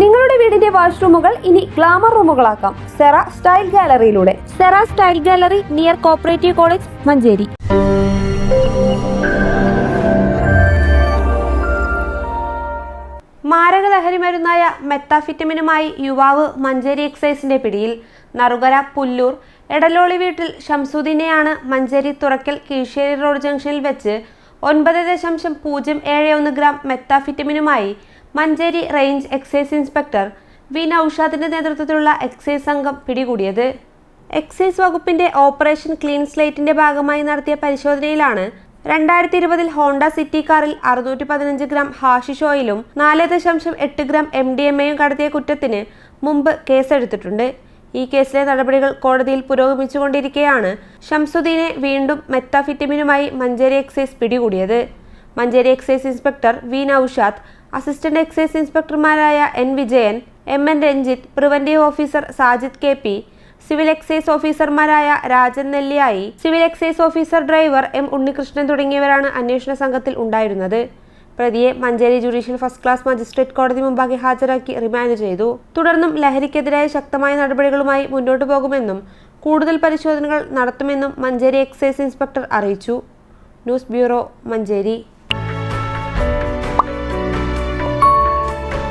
നിങ്ങളുടെ വീടിന്റെ വാഷ്റൂമുകൾ ഇനി ഗ്ലാമർ റൂമുകളാക്കാം. Cera style ഗാലറിയിലൂടെ. Sera style gallery near cooperative college Manjeri. മാരകലഹരി മരുന്നായ മെത്താഫിറ്റമിനുമായി യുവാവ് മഞ്ചേരി എക്സൈസിന്റെ പിടിയിൽ. നറുകര പുല്ലൂർ എടലോളി വീട്ടിൽ ഷംസുദ്ദീനെയാണ് മഞ്ചേരി തുറക്കൽ കീഴ്ശേരി റോഡ് ജംഗ്ഷനിൽ വെച്ച് ഒൻപത് ദശാംശം പൂജ്യം ഏഴ് ഒന്ന് gram മെത്താഫിറ്റമിനുമായി Manjeri range excise inspector V നൌഷാദിന്റെ നേതൃത്വത്തിലുള്ള എക്സൈസ് സംഘം പിടികൂടിയത്. എക്സൈസ് വകുപ്പിന്റെ ഓപ്പറേഷൻ ക്ലീൻ സ്ലേറ്റിന്റെ ഭാഗമായി നടത്തിയ പരിശോധനയിലാണ് രണ്ടായിരത്തി ഇരുപതിൽ ഹോണ്ട സിറ്റി കാറിൽ അറുന്നൂറ്റി പതിനഞ്ച് ഗ്രാം ഹാഷിഷ് ഓയിലും നാല് ദശാംശം എട്ട് ഗ്രാം എം ഡി എം എയും കടത്തിയ കുറ്റത്തിന് മുമ്പ് കേസെടുത്തിട്ടുണ്ട്. ഈ കേസിലെ നടപടികൾ കോടതിയിൽ പുരോഗമിച്ചുകൊണ്ടിരിക്കെയാണ്. ഷംസുദ്ദീനെ വീണ്ടും മെത്താഫിറ്റമിനുമായി മഞ്ചേരി എക്സൈസ് പിടികൂടിയത്. Manjeri excise inspector V Naushad assistant excise ഇൻസ്പെക്ടർമാരായ N Vijayan M N Ranjith preventive officer Sajid K P civil excise ഓഫീസർമാരായ Rajan Nelliyai civil excise officer driver M Unnikrishnan തുടങ്ങിയവരാണ് അന്വേഷണ സംഘത്തിൽ ഉണ്ടായിരുന്നത്. പ്രതിയെ Manjeri judicial first class magistrate കോടതി മുമ്പാകെ ഹാജരാക്കി remand ചെയ്തു. തുടർന്നും ലഹരിക്കെതിരായ ശക്തമായ നടപടികളുമായി മുന്നോട്ടു പോകുമെന്നും കൂടുതൽ പരിശോധനകൾ നടത്തുമെന്നും മഞ്ചേരി എക്സൈസ് ഇൻസ്പെക്ടർ അറിയിച്ചു. News bureau Manjeri.